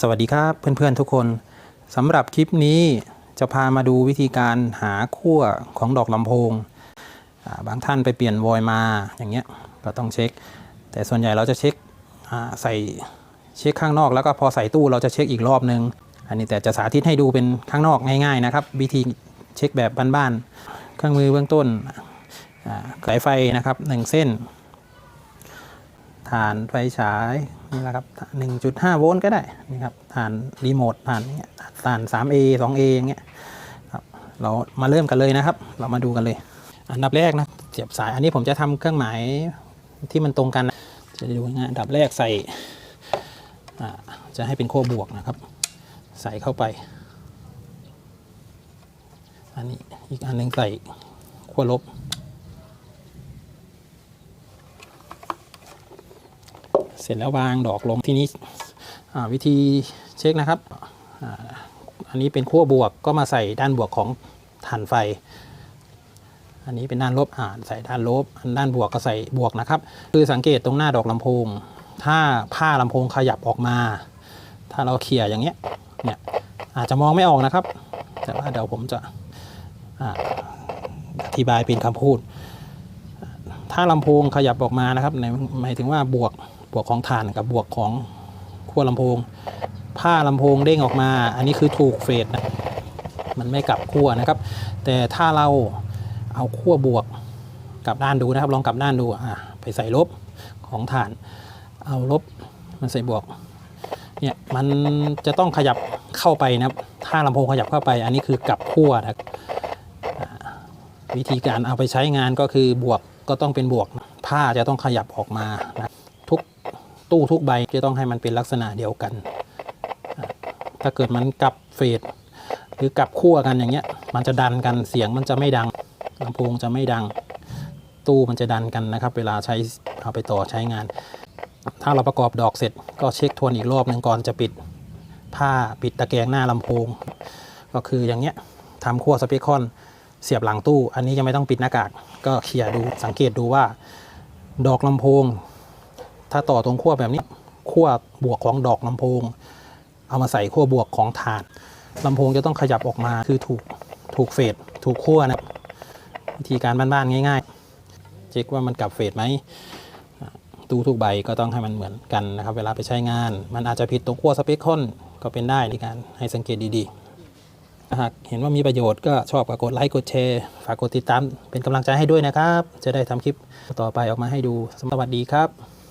สวัสดีครับเพื่อนๆทุกคนสำหรับคลิปนี้จะพามาดูวิธีการหาขั้วของดอกลำโพงาบางท่านไปเปลี่ยนวอยมาอย่างเงี้ยก็ต้องเช็ค แต่ส่วนใหญ่เราจะเช็คใส่เช็คข้างนอกแล้วก็พอใส่ตู้เราจะเช็คอีกรอบนึง อันนี้แต่จะสาธิตให้ดูเป็นข้างนอกง่ายๆนะครับ วิธีเช็คแบบบ้านๆเครื่องมือเบื้องต้นสายไฟนะครับหนึ่งเส้นฐานไฟฉาย นี่แหละครับ 1.5 โวลต์ก็ได้นี่ครับฐานรีโมทฐานเนี้ยฐาน 3A 2A อย่างเงี้ยครับเรามาเริ่มกันเลยนะครับ เรามาดูกันเลย อันดับแรกนะเสียบสายอันนี้ผมจะทำเครื่องหมายที่มันตรงกันนะจะดูง่ายอันดับแรกใส่อ่าจะให้เป็นขั้วบวกนะครับ ใส่เข้าไป อันนี้อีกอันหนึ่งใส่ขั้วลบ เสร็จแล้ววางดอกลงทีนี้วิธีเช็คนะครับอ,อันนี้เป็นขั้วบวกก็มาใส่ด้านบวกของฐานไฟ อันนี้เป็นด้านลบอ่านใส่ด้านลบด้านบวกก็ใส่บวกนะครับ คือสังเกตตรงหน้าดอกลำโพง ถ้าผ้าลำโพงขยับออกมา ถ้าเราเขี่ยอย่างเงี้ยเนี่ยอาจจะมองไม่ออกนะครับ แต่ว่าเดี๋ยวผมจะอธิบายเป็นคำพูด ถ้าลำโพงขยับออกมานะครับหมายถึงว่าบวก บวกของฐานกับบวกของขั้วลำโพง ผ้าลำโพงเด้งออกมา อันนี้คือถูกเฟสนะมันไม่กลับขั้วนะครับ แต่ถ้าเราเอาขั้วบวกกลับด้านดูนะครับ ลองกลับด้านดูอะไปใส่ลบของฐาน เอาลบมันใส่บวกเนี่ยมันจะต้องขยับเข้าไปนะครับ ถ้าลำโพงขยับเข้าไป อันนี้คือกลับขั้วนะวิธีการเอาไปใช้งานก็คือบวกก็ต้องเป็นบวก ผ้าจะต้องขยับออกมานะ ตู้ทุกใบจะต้องให้มันเป็นลักษณะเดียวกัน ถ้าเกิดมันกลับเฟดหรือกลับขั้วกันอย่างเงี้ย มันจะดันกันเสียงมันจะไม่ดังลำโพงจะไม่ดัง ตู้มันจะดันกันนะครับ เวลาใช้เอาไปต่อใช้งาน ถ้าเราประกอบดอกเสร็จก็เช็คทวนอีกรอบหนึ่งก่อนจะปิดผ้าปิดตะแกรงหน้าลำโพง ก็คืออย่างเงี้ยทำขั้วสเปคคอนเสียบหลังตู้ อันนี้ยังไม่ต้องปิดหน้ากาก ก็เคลียร์ดูสังเกตดูว่า ดอกลำโพง ถ้าต่อตรงขั้วแบบนี้ขั้วบวกของดอกลำโพง เอามาใส่ขั้วบวกของฐานลำโพงจะต้องขยับออกมาคือถูกถูกเฟดถูกขั้วนะวิธีการบ้านๆง่าย ๆ เช็คว่ามันกลับเฟดไหมตู้ทุกใบก็ต้องให้มันเหมือนกันนะครับ เวลาไปใช้งาน มันอาจจะผิดตรงขั้วสเปคคอนก็เป็นได้ในการให้สังเกตดีๆหากเห็นว่ามีประโยชน์ก็ชอบก็กดไลค์กดแชร์ฝากกดติดตามเป็นกำลังใจให้ด้วยนะครับ จะได้ทำคลิปต่อไปออกมาให้ดูสวัสดีครับ